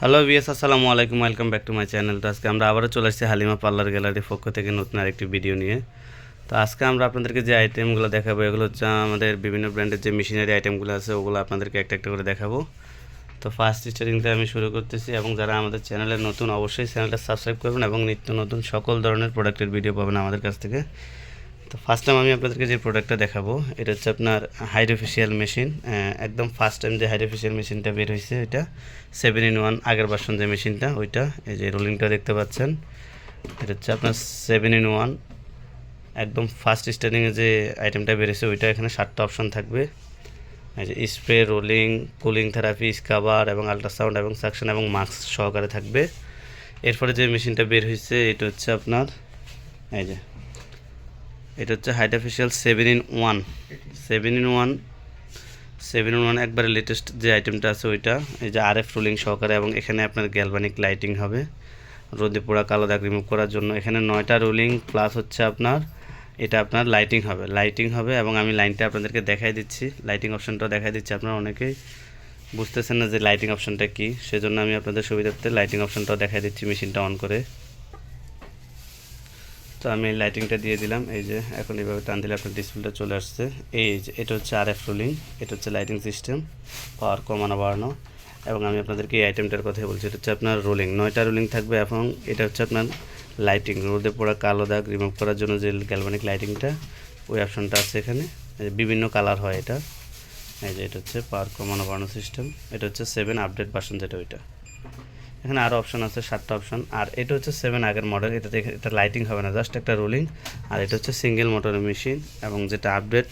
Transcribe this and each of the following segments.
Hello বিএস আসসালামু আলাইকুম welcome back to my channel তো আজকে আমরা আবারও চলে আসছি হালিমা পার্লার গ্যালারির পক্ষ থেকে নতুন আরেকটি ভিডিও নিয়ে। তো আজকে আমরা আপনাদেরকে যে আইটেমগুলো দেখাবো, এগুলো হচ্ছে আমাদের বিভিন্ন ব্র্যান্ডের যে মেশিনারি আইটেমগুলো আছে, ওগুলো আপনাদেরকে একটা একটা করে দেখাবো। তো ফার্স্ট স্টার্টিংটা আমি শুরু করতেছি এবং যারা আমাদের চ্যানেলে নতুন, অবশ্যই চ্যানেলটা সাবস্ক্রাইব করবেন এবং নিত্য নতুন সকল ধরনের প্রোডাক্টের ভিডিও পাবেন আমাদের কাছ থেকে। তো ফার্স্ট টাইম আমি আপনাদেরকে যে প্রোডাক্টটা দেখাবো, এটা হচ্ছে আপনার হাইড্রোফেশিয়াল মেশিন একদম ফার্স্ট টাইম যে হাইড্রোফেশিয়াল মেশিনটা বের হয়েছে, এটা সেভেন ইন ওয়ান আগের বাসন যে মেশিনটা ওইটা, এই যে রোলিংটা দেখতে পাচ্ছেন, এটা হচ্ছে আপনার সেভেন ইন ওয়ান একদম ফার্স্ট স্টার্টিংয়ে যে আইটেমটা বেরিয়েছে ওইটা এখানে সাতটা অপশন থাকবে। Spray rolling cooling therapy scrubber এবং আল্ট্রাসাউন্ড এবং সাকশন এবং মাস্ক সহকারে থাকবে। এরপরে যে মেশিনটা বের হয়েছে, এটা হচ্ছে আপনার, এই যে এটা হচ্ছে hydrofacial seven in one seven in one seven in one একবারে লেটেস্ট যে আইটেমটা আছে ওইটা, এই যে আর এফ রোলিং সহকারে এবং এখানে আপনার গ্যালভানিক লাইটিং হবে। রোদে পোড়া কালো দাগ রিমুভ করার জন্য এখানে নয়টা রোলিং প্লাস হচ্ছে আপনার, এটা আপনার লাইটিং হবে। লাইটিং হবে এবং আমি লাইনটা আপনাদেরকে দেখাই দিচ্ছি। লাইটিং অপশনটাও দেখাই দিচ্ছি। আপনারা অনেকেই বুঝতেছেন না যে লাইটিং অপশনটা কী। সেজন্য আমি আপনাদের সুবিধার্থে লাইটিং অপশনটাও দেখাই দিচ্ছি মেশিনটা অন করে। তো আমি লাইটিংটা দিয়ে দিলাম। এই যে, এখন এইভাবে টান দিলে আপনার ডিসপ্লেটা চলে আসছে। এই যে, এটা হচ্ছে আর এফ রোলিং এটা হচ্ছে লাইটিং সিস্টেম পাওয়ার কমানো, বাড়ানো। এবং আমি আপনাদেরকে এই আইটেমটার কথাই বলছি, এটা হচ্ছে আপনার রোলিং নয়টা রোলিং থাকবে এবং এটা হচ্ছে আপনার লাইটিং রোদে পড়া কালো দাগ রিমুভ করার জন্য যে গ্যালভানিক লাইটিংটা ওই অপশনটা আছে এখানে। বিভিন্ন কালার হয় এটা। এই যে, এটা হচ্ছে পাওয়ার কমানো, বাড়ানো সিস্টেম এটা হচ্ছে সেভেন আপডেট ভার্সন যেটা ওইটা। এখানে আরও অপশন আছে, সাতটা অপশন আর এটা হচ্ছে সেভেন আগের মডেল এটাতে এটা লাইটিং হবে না জাস্ট একটা রোলিং আর এটা হচ্ছে সিঙ্গেল মোটরের মেশিন এবং যেটা আপডেট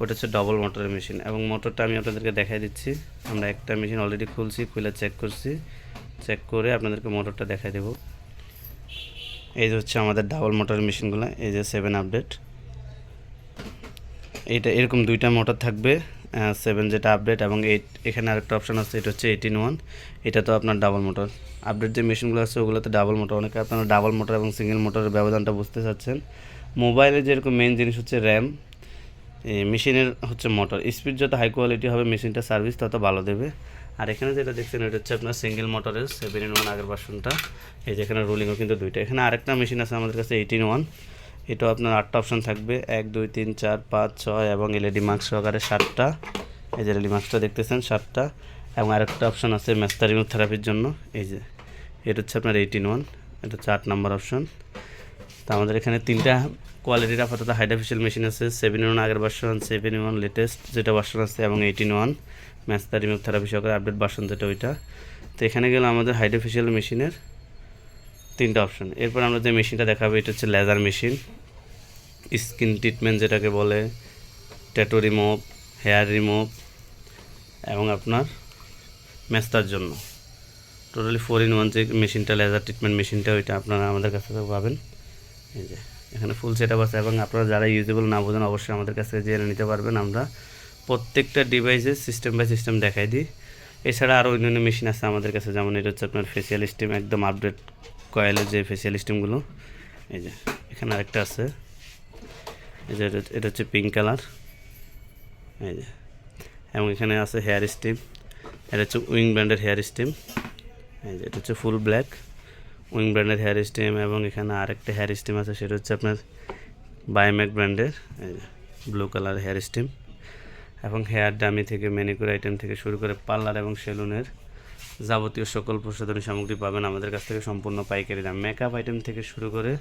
ওটা হচ্ছে ডবল মোটরের মেশিন এবং মোটরটা আমি আপনাদেরকে দেখাই দিচ্ছি। আমরা একটা মেশিন অলরেডি খুলছি, খুলে চেক করছি। চেক করে আপনাদেরকে মোটরটা দেখাই দেবো। এই যে হচ্ছে আমাদের ডাবল মোটরের মেশিনগুলো এই যে সেভেন আপডেট এইটা এরকম দুইটা মোটর থাকবে। সেভেন যেটা আপডেট এবং এইট এখানে আরেকটা অপশন আছে, এটা হচ্ছে এইটিন ওয়ান এটা তো আপনার ডাবল মোটর আপডেট যে মেশিনগুলো আছে, ওগুলোতে ডাবল মোটর অনেকে আপনারা ডাবল মোটর এবং সিঙ্গেল মোটরের ব্যবধানটা বুঝতে চাচ্ছেন। মোবাইলে যেরকম মেন জিনিস হচ্ছে র্যাম মেশিনের হচ্ছে মোটর স্পিড যত হাই কোয়ালিটি হবে মেশিনটা সার্ভিস তত ভালো দেবে। আর এখানে যেটা দেখছেন, এটা হচ্ছে আপনার সিঙ্গেল মোটরের সেভেন ইন ওয়ান আগের ভার্সনটা এই যে এখানে রোলিংও কিন্তু দুইটা। এখানে আরেকটা মেশিন আছে আমাদের কাছে এইটিন ওয়ান এটাও আপনার আটটা অপশন থাকবে। এক, দুই, তিন, চার, পাঁচ, ছয় এবং এলইডি মার্কস সহকারে সাতটা। এই যে এলইডি মার্কসটা দেখতেছেন, সাতটা। এবং আরেকটা অপশন আছে ম্যাস্টারিং থেরাপির জন্য। এই যে, এটা হচ্ছে আপনার এইটিন ওয়ান এটা হচ্ছে আট নাম্বার অপশন তো আমাদের এখানে তিনটা কোয়ালিটির আপাতত হাইড্রোফেশিয়াল মেশিন আছে। সেভেন ওয়ান আগের ভার্সন সেভেন ওয়ান লেটেস্ট যেটা ভার্সন আছে এবং এইটিন ওয়ান ম্যাস্তা রিমুভ থেরাপি সহকারে আপডেট ভার্সন যেটা ওইটা। তো এখানে গেলে আমাদের হাইড্রোফেশিয়াল মেশিনের তিনটা অপশন এরপর আমরা যে মেশিনটা দেখাবো, এটা হচ্ছে লেজার মেশিন স্কিন ট্রিটমেন্ট যেটাকে বলে ট্যাটু রিমুভ হেয়ার রিমুভ এবং আপনার মেস্তার জন্য। টোটালি ফোর ইন ওয়ান যে মেশিনটা লেজার ট্রিটমেন্ট মেশিনটা ওইটা আপনারা আমাদের কাছ থেকে পাবেন। এই যে, এখানে ফুল সেট আপ আছে এবং আপনারা যারা ইউজেবল না বোঝেন, অবশ্যই আমাদের কাছ থেকে জেনে নিতে পারবেন। আমরা প্রত্যেকটা ডিভাইসে সিস্টেম বাই সিস্টেম দেখাই দিই। এছাড়া আরও অন্যান্য মেশিন আছে আমাদের কাছে, যেমন এটা হচ্ছে আপনার ফেসিয়াল স্টিম একদম আপডেট কয়েলের যে ফেসিয়াল স্টিমগুলো এই যে, এখানে আরেকটা আছে। এই যে এটা- হচ্ছে পিঙ্ক কালার এই যে, এবং এখানে আছে হেয়ার স্টিম এটা হচ্ছে উইং ব্র্যান্ডের হেয়ার স্টিম এই যে, এটা হচ্ছে ফুল ব্ল্যাক উইং ব্র্যান্ডের হেয়ার স্টিম এবং এখানে আরেকটা হেয়ার স্টিম আছে, সেটা হচ্ছে আপনার বায়োম্যাক ব্র্যান্ডের এই যে ব্লু কালার হেয়ার স্টিম এবং হেয়ার ডামি থেকে ম্যানিকুর আইটেম থেকে শুরু করে পার্লার এবং সেলুনের যাবতীয় সকল প্রসাধনী সামগ্রী পাবেন আমাদের কাছ থেকে সম্পূর্ণ পাইকারি দাম। মেকআপ আইটেম থেকে শুরু করে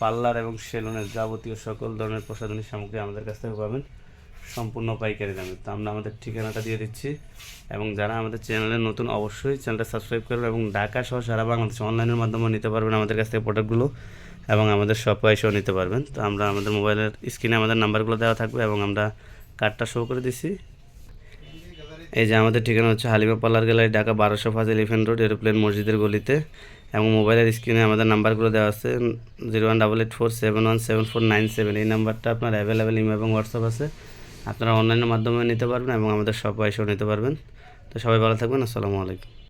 পার্লার এবং সেলুনের যাবতীয় সকল ধরনের প্রসাধনী সামগ্রী আমাদের কাছ থেকে পাবেন সম্পূর্ণ পাইকারি দামে। তো আমরা আমাদের ঠিকানাটা দিয়ে দিচ্ছি এবং যারা আমাদের চ্যানেলে নতুন অবশ্যই চ্যানেলটা সাবস্ক্রাইব করবেন এবং ঢাকা সহ সারা বাংলাদেশে অনলাইনের মাধ্যমেও নিতে পারবেন আমাদের কাছ থেকে প্রোডাক্টগুলো এবং আমাদের শপে এসেও নিতে পারবেন। তো আমরা আমাদের মোবাইলের স্ক্রিনে আমাদের নাম্বারগুলো দেওয়া থাকবে এবং আমরা কার্ডটা শো করে দিছি। এই যে আমাদের ঠিকানা হচ্ছে হালিমা পার্লার গ্যালারি, ঢাকা বারোশো ফাজ এলিফেন্ট রোড, এরোপ্লেন মসজিদের গলিতে। এবং মোবাইলের স্ক্রিনে আমাদের নাম্বারগুলো দেওয়া আছে, zero one double eight four seven one seven four nine seven. এই নাম্বারটা আপনার অ্যাভেলেবেল ইমো এবং হোয়াটসঅ্যাপ আছে। আপনারা অনলাইনের মাধ্যমে নিতে পারবেন এবং আমাদের সব পয়সাও নিতে পারবেন। তো সবাই ভালো থাকবেন, আসসালামু আলাইকুম।